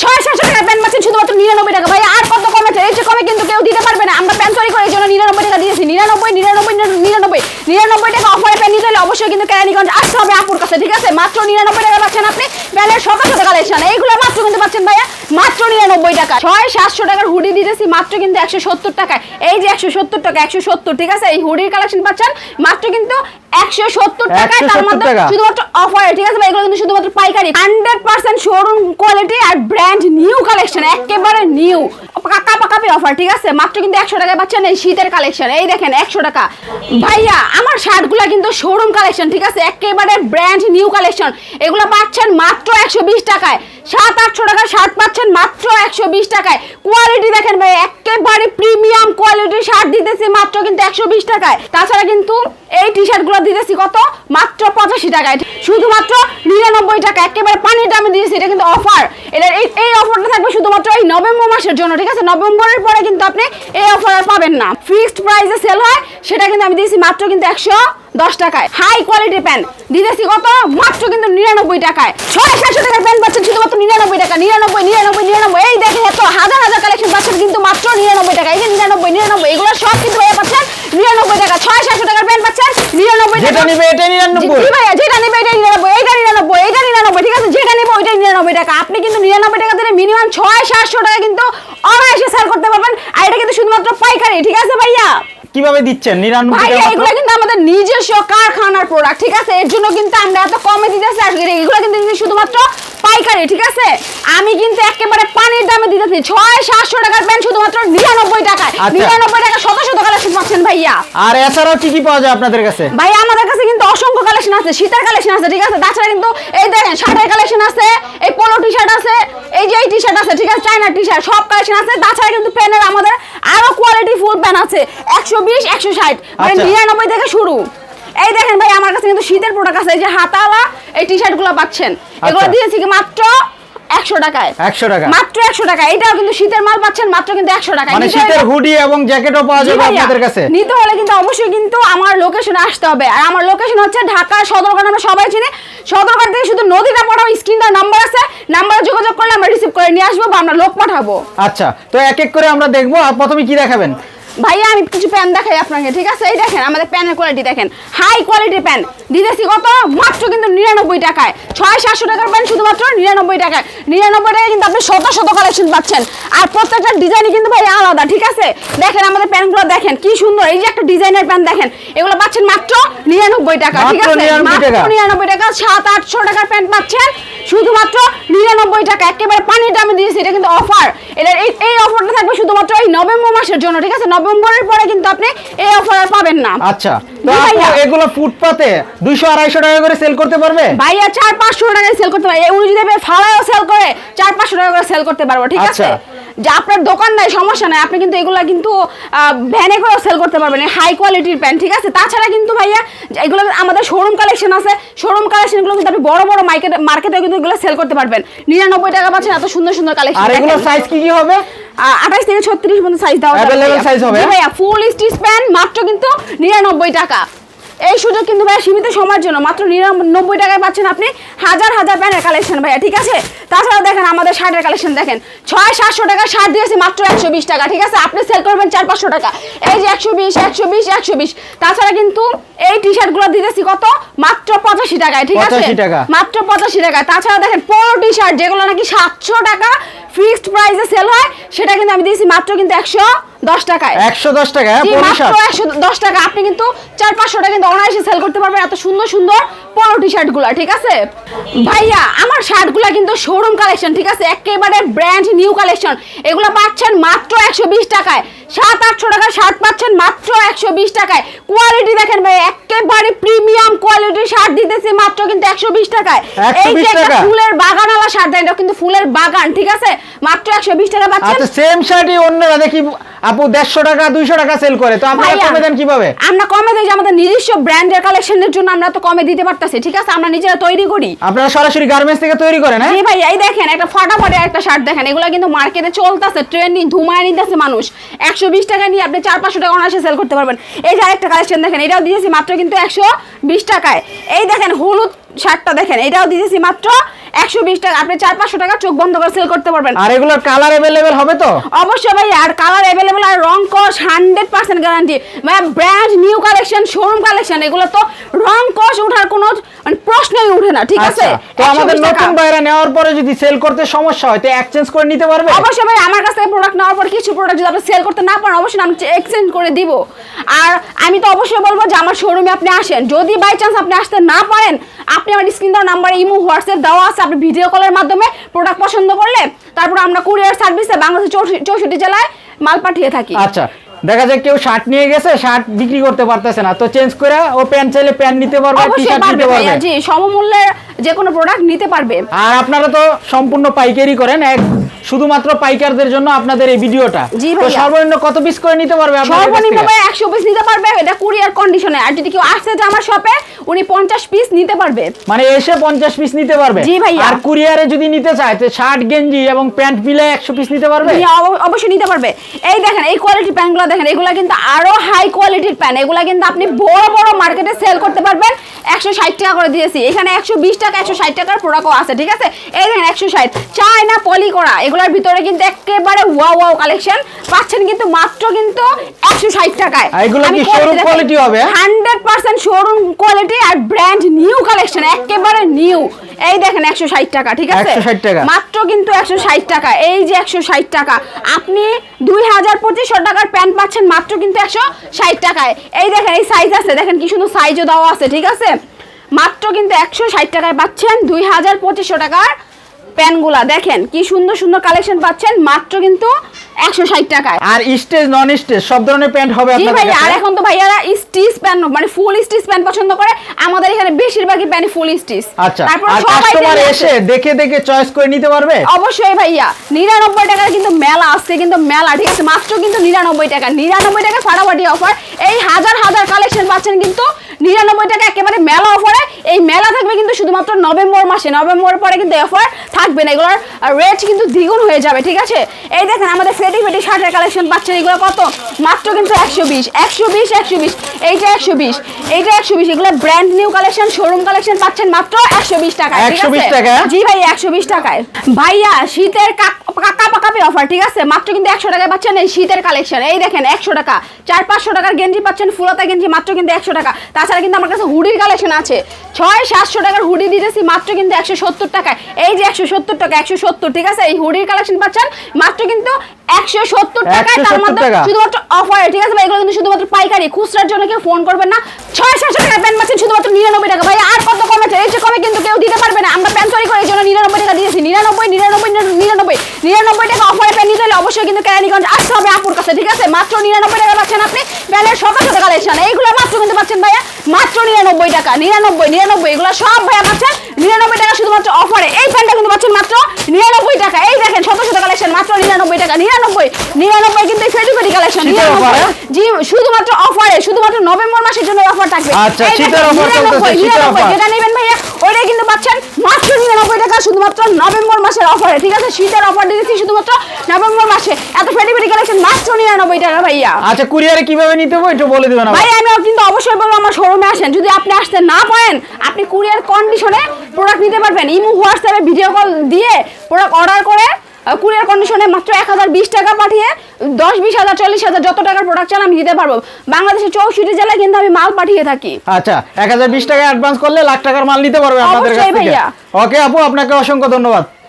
ছয় সাতশো টাকা প্যান্ট পাচ্ছেন শুধুমাত্র নিরানব্বই টাকা। ভাই আর কত কমে এর চেয়ে কমে কিন্তু কেউ দিতে পারবে না। আমরা প্যান্ট তৈরি করে এই জন্য নিরানব্বই টাকা দিয়েছি। নিরানব্বই নিরানব্বই নিরানব্বই নিরানব্বই। টাকা অফারে প্যান্ট নিতে হলে অবশ্যই কিন্তু কেরানীগঞ্জ আসতে হবে আপুর কাছে ঠিক আছে? মাত্র নিরানব্বই টাকা পাচ্ছেন আপনি। প্যান্টের শত শত কালেকশন এইগুলো মাত্র কিন্তু পাচ্ছেন ভাইয়া মাত্র নিরানব্বই টাকা। ছয় সাতশো টাকার হুডি দিতেছি মাত্র কিন্তু একশো সত্তর টাকায়। এই যে একশো সত্তর টাকা একশো সত্তর ঠিক আছে? এই হুডির কালেকশন পাচ্ছেন মাত্র কিন্তু একশো সত্তর টাকায়। তার মধ্যে শুধুমাত্র অফারে ঠিক আছে ভাই? এগুলো কিন্তু শুধুমাত্র পাইকারি। হান্ড্রেড পার্সেন্ট শোরুম কোয়ালিটি আর ব্র্যান্ড নিউ কালেকশন একেবারে নিউ কাকা পাকাপি অফার ঠিক আছে? মাত্র কিন্তু একশো টাকায় পাচ্ছেন এই শীতের কালেকশন এই দেখেন, একশো টাকা। ভাইয়া, আমার শার্টগুলো কিন্তু শোরুম কালেকশন ঠিক আছে? একেবারে ব্র্যান্ড নিউ কালেকশন এগুলো পাচ্ছেন মাত্র একশো বিশ টাকায়। সাত, আটশো টাকা শার্ট পাচ্ছেন মাত্র একশো বিশ টাকায়। কোয়ালিটি দেখেন ভাই, একেবারে প্রিমিয়াম কোয়ালিটির শার্ট দিতেছি মাত্র কিন্তু একশো বিশ টাকায়। তাছাড়া কিন্তু এই টি শার্টগুলো দিতেছি কত? মাত্র পঁচাশি টাকায়। শুধুমাত্র নিরানব্বই টাকা, একেবারে পানির দামে দিয়েছি, এটা কিন্তু অফার এটা এই এই অফারটা থাকবে শুধুমাত্র এই নভেম্বর মাসের জন্য, ঠিক আছে? নভেম্বরের পরে কিন্তু আপনি এই অফার আর পাবেন না। ফিক্সড প্রাইসে সেল হয়, সেটা কিন্তু আমি দিয়েছি মাত্র কিন্তু একশো দশ টাকায়। হাই কোয়ালিটি প্যান্ট দিতেছি কত? মাত্র কিন্তু নিরানব্বই টাকায়। ছয় সাতশো টাকার প্যান্ট পাচ্ছেন শুধুমাত্র নিরানব্বই টাকা। নিরানব্বই নিরানব্বই নিরানব্বই। এই দেখে এত হাজার হাজার কালেকশন পাচ্ছেন কিন্তু মাত্র নিরানব্বই টাকা এই যে নিরানব্বই নিরানব্বই এগুলো সব কিন্তু ভাইয়া পাচ্ছেন নিরানব্বই টাকা। ছয় সাতশো টাকার প্যান্ট পাচ্ছেন নিরানব্বই টাকা। নিবে এটা নিরানব্বই। ভাইয়া যেটা নেবে এটা নিরানব্বই এটা নিরানব্বই এটা নিরানব্বই ঠিক আছে? যেটা নেবে ওইটাই নিরানব্বই টাকা। আপনি কিন্তু নিরানব্বই টাকা দিলে মিনিমাম ছয় সাতশো টাকা কিন্তু অনায়াসে সেল করতে পারবেন। আর এটা কিন্তু শুধুমাত্র পাইকারি ঠিক আছে ভাইয়া? কীভাবে দিচ্ছেন? নিরানব্বই ভাই টাকা এগুলো? কিন্তু আমাদের নিজস্ব কারখানার প্রোডাক্ট ঠিক আছে? এর জন্য কিন্তু আমরা এত কমে দিতেছি আর এগুলো কিন্তু শুধুমাত্র পাইকারি ঠিক আছে? আমি কিন্তু একেবারে পানির দামে দিতেছি। ছয় সাতশো টাকার প্যান্ট শুধুমাত্র নিরানব্বই টাকায়। আচ্ছা। নিরানব্বই টাকা শত শত কালেকশন পাচ্ছেন ভাইয়া। আর এছাড়াও কি কি পাওয়া যায় আপনাদের কাছে? ভাই আমাদের কাছে কিন্তু অসংখ্য কালেকশন আছে। শীতের কালেকশন আছে ঠিক আছে? তাছাড়া কিন্তু এই দেখেন শার্টের কালেকশন আছে এই পোলো টি শার্ট আছে এই যে এই টি শার্ট আছে ঠিক আছে? চাইনা টি শার্ট সব কালেকশন আছে। তাছাড়া কিন্তু প্যানের আমাদের আরও কোয়ালিটি ফুল প্যান আছে। একশো বিশ একশো ষাট। মানে। নিরানব্বই থেকে শুরু। এই দেখেন ভাই আমার কাছে কিন্তু শীতের প্রোডাক্ট আছে। এই যে হাতালা এই টি শার্টগুলো পাচ্ছেন। এগুলো আচ্ছা। দিয়েছি কি মাত্র একশো টাকায়। একশো টাকা। মাত্র একশো টাকা। এটাও কিন্তু শীতের মাল পাচ্ছেন মাত্র কিন্তু একশো টাকায়। মানে শীতের হুডি এবং জ্যাকেটও পাওয়া যাবে আপনাদের কাছে। নিতে হলে কিন্তু অবশ্যই কিন্তু আমার লোকেশনে আসতে হবে। আর আমার লোকেশন হচ্ছে ঢাকা সদরঘাট আমরা সবাই চিনি। সদরঘাট থেকে শুধু নদীটা পাঠাবো স্ক্রিনটা নাম্বার আছে। নাম্বারে যোগাযোগ করলে আমরা রিসিভ করে নিয়ে আসব বা আমরা লোক পাঠাবো। আচ্ছা তো এক এক করে আমরা দেখব। আর প্রথমে কি দেখাবেন? ভাইয়া, আমি কিছু প্যান দেখাই আপনাকে, ঠিক আছে? এই দেখেন, আমাদের প্যানের কোয়ালিটি দেখেন। হাই কোয়ালিটি প্যান দিতেছি কত? মাত্র কিন্তু নিরানব্বই টাকায়। ছয় সাতশো টাকার প্যান শুধুমাত্র নিরানব্বই টাকায়। নিরানব্বই টাকায় কিন্তু আপনি শত শত কালেকশন পাচ্ছেন। আর প্রত্যেকটা ডিজাইনই কিন্তু ভাই আলাদা, ঠিক আছে? দেখেন আমাদের প্যান্টগুলো দেখেন কি সুন্দর। এই যে একটা ডিজাইনের প্যান্ট দেখেন এগুলো পাচ্ছেন মাত্র নিরানব্বই টাকা ঠিক আছে? মাত্র। নিরানব্বই টাকা সাত আটশো টাকার প্যান্ট পাচ্ছেন শুধুমাত্র নিরানব্বই টাকা। একেবারে পানির দামে দিয়েছি এটা কিন্তু অফার। এটা এই অফারটা থাকবে শুধুমাত্র এই নভেম্বর মাসের জন্য ঠিক আছে? নভেম্বরের পরে কিন্তু আপনি এই অফার আর পাবেন না। আচ্ছা এগুলো ফুটপাতে দুইশো আড়াইশো টাকা করে সেল করতে পারবে? ভাইয়া চার পাঁচশো টাকায় সেল করতে পারে উনি যদি ফালায়ও সেল করে চার পাঁচশো টাকা করে সেল করতে পারব ঠিক আছে? আচ্ছা। যে আপনার দোকান নাই সমস্যা নাই। আপনি কিন্তু এগুলা কিন্তু ভ্যানে করে সেল করতে পারবেন। হাই কোয়ালিটির প্যান্ট ঠিক আছে? তাছাড়া কিন্তু ভাইয়া এগুলো আমাদের শোরুম কালেকশন আছে শোরুম কালেকশনগুলো কিন্তু আপনি বড় বড় মার্কেট মার্কেটে কিন্তু এগুলো সেল করতে পারবেন। নিরানব্বই টাকা পাচ্ছেন এত সুন্দর সুন্দর কালেকশন আর এগুলো সাইজ কি কি হবে? আঠাশ থেকে ছত্রিশ পর্যন্ত সাইজ দেওয়া হবে? ভাইয়া ফুল স্টিচ প্যান্ট মাত্র কিন্তু নিরানব্বই টাকা। এই সুযোগ কিন্তু ভাইয়া সীমিত সময়ের জন্য। মাত্র নিরানব্বই টাকায় পাচ্ছেন আপনি হাজার হাজার প্যান্টের কালেকশন ভাইয়া ঠিক আছে? তাছাড়া দেখেন আমাদের শার্টের কালেকশন দেখেন। ছয় সাতশো টাকা শার্ট দিয়েছি মাত্র একশো বিশ টাকা ঠিক আছে? আপনি সেল করবেন চার পাঁচশো টাকা। এই যে একশো বিশ একশো বিশ একশো বিশ। তাছাড়া কিন্তু এই টি শার্টগুলো দিতেছি কত? মাত্র পঁচাশি টাকায় ঠিক আছে? মাত্র পঁচাশি টাকায়। তাছাড়া দেখেন পোলো টি শার্ট যেগুলো নাকি সাতশো টাকা ফিক্সড প্রাইসে সেল হয় সেটা কিন্তু আমি দিয়েছি মাত্র কিন্তু একশো দশ টাকায়। একশো দশ টাকা মাত্র একশো দশ টাকা। আপনি কিন্তু চার পাঁচশো টাকা কিন্তু অনায়াসে সেল করতে পারবেন। এত সুন্দর সুন্দর পোলো টি শার্টগুলা ঠিক আছে? ভাইয়া আমার শার্টগুলা কিন্তু শোরুম কালেকশন ঠিক আছে? একেবারে ব্র্যান্ড নিউ কালেকশন এগুলো পাচ্ছেন মাত্র একশো বিশ টাকায়। সাত আটশো টাকা শার্ট পাচ্ছেন মাত্র একশো বিশ টাকায়। কোয়ালিটি দেখেন ভাই একেবারে প্রিমিয়াম কোয়ালিটির শার্ট দিতেছে মাত্র কিন্তু একশো বিশ টাকায়। এই যে একটা? ফুলের বাগানওয়ালা শার্ট এটা কিন্তু ফুলের বাগান ঠিক আছে? মাত্র একশো বিশ টাকা পাচ্ছেন। আচ্ছা সেম শার্টই অন্যরা দেখি আপু দেড়শো টাকা দুইশো টাকা সেল করে। তো আপনারা কমে দেন কীভাবে? আমরা কমে দিই যে আমাদের নিজস্ব ব্র্যান্ডের কালেকশনের জন্য আমরা তো কমে দিতে পারতাছি ঠিক আছে? আমরা নিজেরা তৈরি করি। আপনারা সরাসরি গার্মেন্টস থেকে তৈরি করে, না? জি ভাই, এই দেখেন, একটা ফটাফটে একটা শার্ট দেখেন, এগুলো কিন্তু মার্কেটে চলতেছে ট্রেন্ডিং ধুমায় নিতেছে মানুষ। একশো বিশ টাকা নিয়ে আপনি চার, পাঁচশো টাকা অনায়াসে সেল করতে পারবেন। এই যে আরেকটা কালেকশন দেখেন, এটাও দিয়েছি মাত্র কিন্তু একশো বিশ টাকায়। এই দেখেন, হলুদ শার্টটা দেখেন এটাও দিতেছি মাত্র একশো বিশ টাকা। আপনি চার পাঁচশো টাকা চোখ বন্ধ করে সেল করতে পারবেন। আর এগুলোর কালার অ্যাভেলেবেল হবে তো? অবশ্যই ভাই আর কালার অ্যাভেলেবল আর রং কস হান্ড্রেড পার্সেন্ট গ্যারান্টি মানে brand new collection showroom collection এগুলো তো রং কস ওঠার কোনো মানে প্রশ্নই উঠে না ঠিক আছে? আচ্ছা তো আমাদের নতুন বাইরা নেওয়ার পরে যদি সেল করতে সমস্যা হয় তো এক্সচেঞ্জ করে নিতে পারবে? অবশ্যই ভাই আমার কাছ থেকে প্রোডাক্ট নেওয়ার পর কিছু প্রোডাক্ট যদি আপনি সেল করতে না পারেন অবশ্যই আমি এক্সচেঞ্জ করে দিব। আর আমি তো অবশ্যই বলব যে আমার শোরুমে আপনি আসেন। যদি বাই চান্স আপনি আসতে না পারেন আপনি আমার স্ক্রিন দেওয়া নাম্বারে ইমো হোয়াটসঅ্যাপ দেওয়া আছে, আপনি ভিডিও কলের মাধ্যমে প্রোডাক্ট পছন্দ করলে, তারপর আমরা কুরিয়ার সার্ভিসে বাংলাদেশের চৌষ- চৌষট্টি জেলায় মাল পাঠিয়ে থাকি। আচ্ছা দেখা যায় কেউ শার্ট নিয়ে গেছে শার্ট বিক্রি করতে পারতেছে না। তো চেঞ্জ করে ও প্যান্ট চাইলে প্যান্ট নিতে পারবে টি শার্ট নিতে পারবে। জি সমমূল্যের যে কোনো প্রোডাক্ট নিতে পারবে। আর আপনারা তো সম্পূর্ণ পাইকারি করেন এক শুধুমাত্র পাইকারদের জন্য আপনাদের এই ভিডিওটা। তো সর্বনিম্ন কত পিস করে নিতে পারবে আপনাদের কাছ সর্বনিম্ন ভাই একশো পিস নিতে পারবে এটা কুরিয়ার কন্ডিশনে আর যদি কেউ আসছে যে আমার শপে উনি পঞ্চাশ পিস নিতে পারবে। মানে এসে পঞ্চাশ পিস নিতে পারবে? জি ভাই আর কুরিয়ারে যদি নিতে চায় তো শার্ট গেঞ্জি এবং প্যান্ট মিলে একশো পিস নিতে পারবে? অবশ্যই নিতে পারবে। এই দেখেন এই কোয়ালিটি প্যান্টগুলো দেখেন এগুলো কিন্তু আরও হাই কোয়ালিটির প্যান্ট এগুলো কিন্তু আপনি বড় বড় মার্কেটে সেল করতে পারবেন। একশো ষাট টাকা করে দিয়েছি। এখানে একশো বিশ টাকা একশো ষাট টাকার প্রোডাক্টও আছে ঠিক আছে? এই দেখেন একশো ষাট। চায়না পলি করা এগুলোর ভিতরে কিন্তু একেবারে ওয়াও ওয়াও কালেকশন পাচ্ছেন কিন্তু মাত্র কিন্তু একশো ষাট টাকায়? হান্ড্রেড পার্সেন্ট শোরুম কোয়ালিটি আর ব্র্যান্ড নিউ কালেকশন একেবারে নিউ এই দেখেন একশো ষাট টাকা ঠিক আছে? 160 টাকা। মাত্র কিন্তু একশো ষাট টাকা। এই যে একশো ষাট টাকা আপনি দুই হাজার পঁচিশশো টাকার প্যান্ট পাচ্ছেন মাত্র কিন্তু একশো ষাট টাকায়। এই দেখেন, এই সাইজ আছে, দেখেন কি সুন্দর সাইজও দেওয়া আছে, ঠিক আছে? মাত্র কিন্তু একশো ষাট টাকায় পাচ্ছেন দুই হাজার পঁচিশশো টাকার প্যান্টগুলা দেখেন কি সুন্দর সুন্দর কালেকশন পাচ্ছেন মাত্র কিন্তু একশো ষাট টাকায়। আর স্টেজ নন স্টেজ সব ধরনের প্যান্ট হবে জি ভাই আর এখন তো ভাইয়ারা স্টিচ প্যান্ট মানে ফুল স্টিচ প্যান্ট পছন্দ করে আমাদের এখানে বেশিরভাগই প্যান্ট ফুল স্টিচ। আচ্ছা কাস্টমার এসে দেখে দেখে চয়েস করে নিতে পারবে? অবশ্যই ভাইয়া নিরানব্বই টাকার কিন্তু মেলা আসছে কিন্তু মেলা ঠিক আছে? মাত্র কিন্তু নিরানব্বই টাকা নিরানব্বই টাকা ফাটাফাটি অফার এই হাজার হাজার কালেকশন পাচ্ছেন কিন্তু নিরানব্বই টাকা একেবারে মেলা অফারে এই মেলা থাকবে কিন্তু শুধুমাত্র নভেম্বর মাসে। নভেম্বর পরে কিন্তু অফার থাকবে না এগুলোর রেট কিন্তু দ্বিগুণ হয়ে যাবে ঠিক আছে? এই দেখেন আমাদের ফেটি ফেটি শার্টের কালেকশন পাচ্ছেন এগুলো কত? মাত্র কিন্তু একশো বিশ একশো বিশ একশো বিশ এইটা একশো বিশ এইটা একশো বিশ এগুলো brand new collection showroom collection পাচ্ছেন মাত্র একশো বিশ টাকা 120 টাকা? জি ভাই একশো বিশ টাকায়। ভাইয়া শীতের কাকা পাকাপি অফার ঠিক আছে? মাত্র কিন্তু একশো টাকায় পাচ্ছেন এই শীতের কালেকশন এই দেখেন একশো টাকা চার পাঁচশো টাকার গেঞ্জি পাচ্ছেন ফুলতা গেঞ্জি মাত্র কিন্তু একশো টাকা। তাছাড়া কিন্তু আমার কাছে হুডির কালেকশন আছে। ছয় সাতশো টাকার হুডি দিতেছি মাত্র কিন্তু একশো সত্তর টাকায়। এই যে একশো সত্তর টাকা একশো সত্তর ঠিক আছে? এই হুডির কালেকশন পাচ্ছেন মাত্র কিন্তু একশো সত্তর টাকায় তার মধ্যে শুধুমাত্র অফার ঠিক আছে ভাই? এগুলো কিন্তু শুধুমাত্র পাইকারি খুচরার জন্য কেউ ফোন করবেন না। ছয় সাতশো টাকা প্যান্ট পাচ্ছেন শুধুমাত্র নিরানব্বই টাকা। ভাই আর কত কমেছে এই যে কমে কিন্তু কেউ দিতে পারবে না। আমরা প্যান্ট তৈরি করে এই জন্য নিরানব্বই টাকা দিয়েছি। নিরানব্বই নিরানব্বই নিরানব্বই নিরানব্বই টাকা অফারে প্যান্ট নিতে হলে অবশ্যই কিন্তু কেরানীগঞ্জ আসতে হবে আপুর কাছে ঠিক আছে? মাত্র নিরানব্বই টাকা পাচ্ছেন আপনি। প্যান্টের শত শত কালেকশন এইগুলো মাত্র কিন্তু পাচ্ছেন ভাইয়া মাত্র নিরানব্বই টাকা নিরানব্বই নিরানব্বই এগুলো সব ভাইয়া পাচ্ছেন। নিরানব্বই টাকা শুধুমাত্র অফারে এই প্যান্টটা কিন্তু পাচ্ছেন মাত্র নিরানব্বই টাকা। এই দেখেন শত শত কালেকশন মাত্র নিরানব্বই টাকা নিরানব্বই নিরানব্বই কিন্তু ফেটি ফেটি কালেকশন? জি শুধুমাত্র অফারে শুধুমাত্র নভেম্বর মাসের জন্য অফার থাকবে। আচ্ছা, শীতের অফার চলতেছে, শীতের অফার যেটা নেবেন ভাইয়া ওইটাই কিন্তু পাচ্ছেন মাত্র নিরানব্বই টাকা শুধুমাত্র নভেম্বর মাসের অফারে ঠিক আছে? শীতের অফার দিয়েছি শুধুমাত্র নভেম্বর মাসে। এত ফেটি ফেটি কালেকশন মাত্র নিরানব্বই টাকা ভাইয়া। আচ্ছা কুরিয়ারে কীভাবে নিতে হবে একটু বলে দিবেন ভাই। আমি কিন্তু অবশ্যই বলব আমার শোরুমে আসেন। যদি আপনি আসতে না পারেন আপনি কুরিয়ার কন্ডিশনে প্রোডাক্ট নিতে পারবেন। ইমু হোয়াটসঅ্যাপে ভিডিও কল দিয়ে প্রোডাক্ট অর্ডার করে কুরিয়ার কন্ডিশনে মাত্র এক হাজার বিশ টাকা পাঠিয়ে দশ বিশ হাজার চল্লিশ হাজার যত টাকার প্রোডাকশন চান আমি দিতে পারব। বাংলাদেশের চৌষট্টি জেলায় কিন্তু আমি মাল পাঠিয়ে থাকি। আচ্ছা এক হাজার বিশ টাকা অ্যাডভান্স করলে লাখ টাকার মাল নিতে পারব আমাদের কাছ থেকে। ভাইয়া। ওকে আপু আপনাকে অসংখ্য ধন্যবাদ।